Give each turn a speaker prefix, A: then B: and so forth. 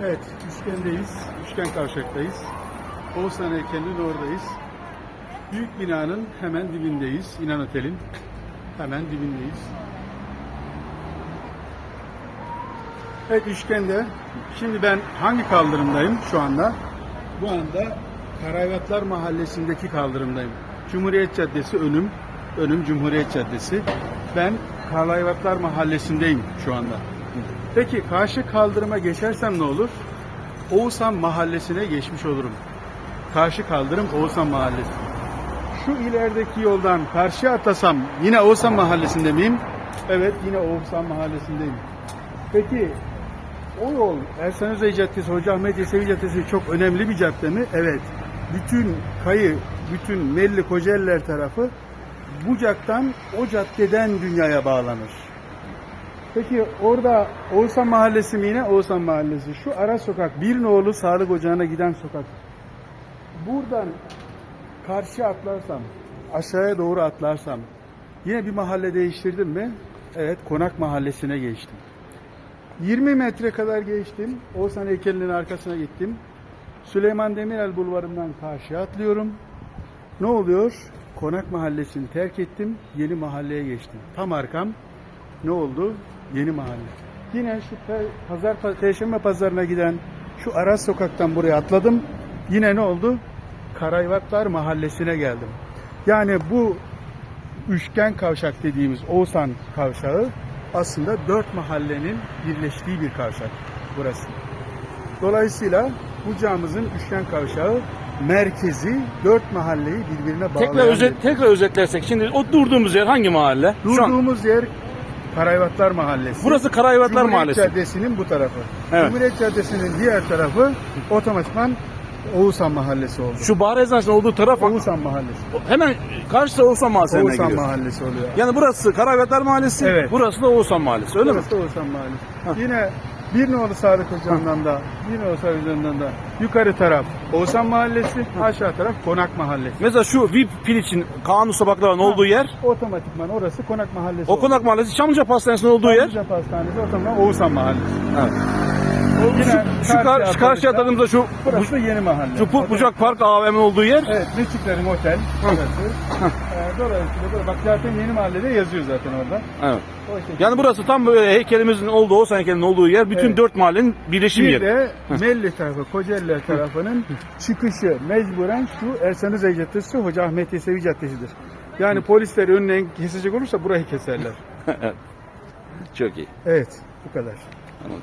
A: Evet, üçgendeyiz. Üçgen kavşaktayız. Oğuzhan heykelinin oradayız. Büyük binanın hemen dibindeyiz. İnan Otel'in hemen dibindeyiz. Evet üçgende. Şimdi ben hangi kaldırımdayım şu anda? Bu anda Karayvatlar Mahallesi'ndeki kaldırımdayım. Cumhuriyet Caddesi önüm. Önüm Cumhuriyet Caddesi. Ben Karayvatlar Mahallesi'ndeyim şu anda. Peki karşı kaldırıma geçersem ne olur? Oğuzhan Mahallesi'ne geçmiş olurum. Karşı kaldırım Oğuzhan Mahallesi. Şu ilerideki yoldan karşıya atlasam yine Oğuzhan Mahallesi'nde miyim? Evet yine Oğuzhan Mahallesi'ndeyim. Peki o yol Ersan Özay Caddesi, Hoca Ahmet Yesevi Caddesi çok önemli bir cadde mi? Evet. Bütün kayı, bütün Melli Kocaeliler tarafı Bucak'tan o caddeden dünyaya bağlanır. Peki orada Oğuzhan Mahallesi mi yine? Oğuzhan Mahallesi. Şu ara sokak, bir nolu sağlık ocağına giden sokak. Buradan karşı atlarsam, aşağıya doğru atlarsam yine bir mahalle değiştirdim mi? Evet, Konak Mahallesi'ne geçtim. 20 metre kadar geçtim. Oğuzhan heykelinin arkasına gittim. Süleyman Demirel bulvarından karşıya atlıyorum. Ne oluyor? Konak Mahallesi'ni terk ettim. Yeni mahalleye geçtim. Tam arkam ne oldu? Yeni mahalle. Yine şu pazar Perşembe pazarına giden şu Aras sokaktan buraya atladım. Yine ne oldu? Karayvatlar Mahallesi'ne geldim. Yani bu üçgen kavşak dediğimiz Oğuzhan kavşağı aslında dört mahallenin birleştiği bir kavşak burası. Dolayısıyla Bucağımızın üçgen kavşağı merkezi dört mahalleyi birbirine bağlayan
B: Tekrar,
A: bir-
B: özet, tekrar özetlersek şimdi o durduğumuz yer hangi mahalle? Şu an,
A: Durduğumuz yer Karayvatlar Mahallesi.
B: burası Karayvatlar
A: Cumhuriyet
B: Mahallesi.
A: Caddesi'nin bu tarafı.
B: Evet.
A: Cumhuriyet Caddesi'nin diğer tarafı otomatikman Oğuzhan Mahallesi oldu.
B: Şu Bahar Eczanesi'nin olduğu taraf
A: Oğuzhan Mahallesi.
B: hemen karşısı Oğuzhan Mahallesi'ne
A: Oğuzhan
B: giriyor.
A: Mahallesi oluyor.
B: Yani burası Karayvetler Mahallesi,
A: Evet.
B: burası da Oğuzhan Mahallesi öyle mi?
A: Burası da Oğuzhan Mahallesi. Yine bir nolu Sadık Hoca'ndan da, bir nolu Sadık Hoca'ndan da yukarı taraf Oğuzhan Mahallesi, aşağı taraf Konak Mahallesi.
B: Mesela şu VIP Piliç'in Kanuni Sabaklar'ın olduğu yer,
A: Otomatikman orası Konak Mahallesi.
B: o konak mahallesi Çamlıca Pastanesi'nin olduğu yer.
A: Çamlıca Pastanesi otomatikman Oğuzhan Mahallesi.
B: Evet.
A: Yine
B: Şu, kar, şu karşı atladığımızda şu,
A: Burası da yeni mahalle.
B: şu Pu- Bucak Park AVM'nin olduğu yer.
A: Evet, Meçiklerin Otel burası. Ee, dolayısıyla böyle bak zaten yeni mahallede yazıyor zaten orada.
B: Evet. Yani burası tam böyle heykelimizin olduğu, Oğuzhan heykelinin olduğu yer. Bütün
A: Evet.
B: dört mahallenin birleşim
A: Bir
B: yeri.
A: de Melli tarafı, Kocaeliler tarafının çıkışı mecburen şu Ersan Özay Caddesi, Hoca Ahmet Yesevi Caddesi'dir. Yani polisler önüne kesecek olursa burayı keserler.
B: Çok iyi.
A: Evet, bu kadar.
B: Anladım.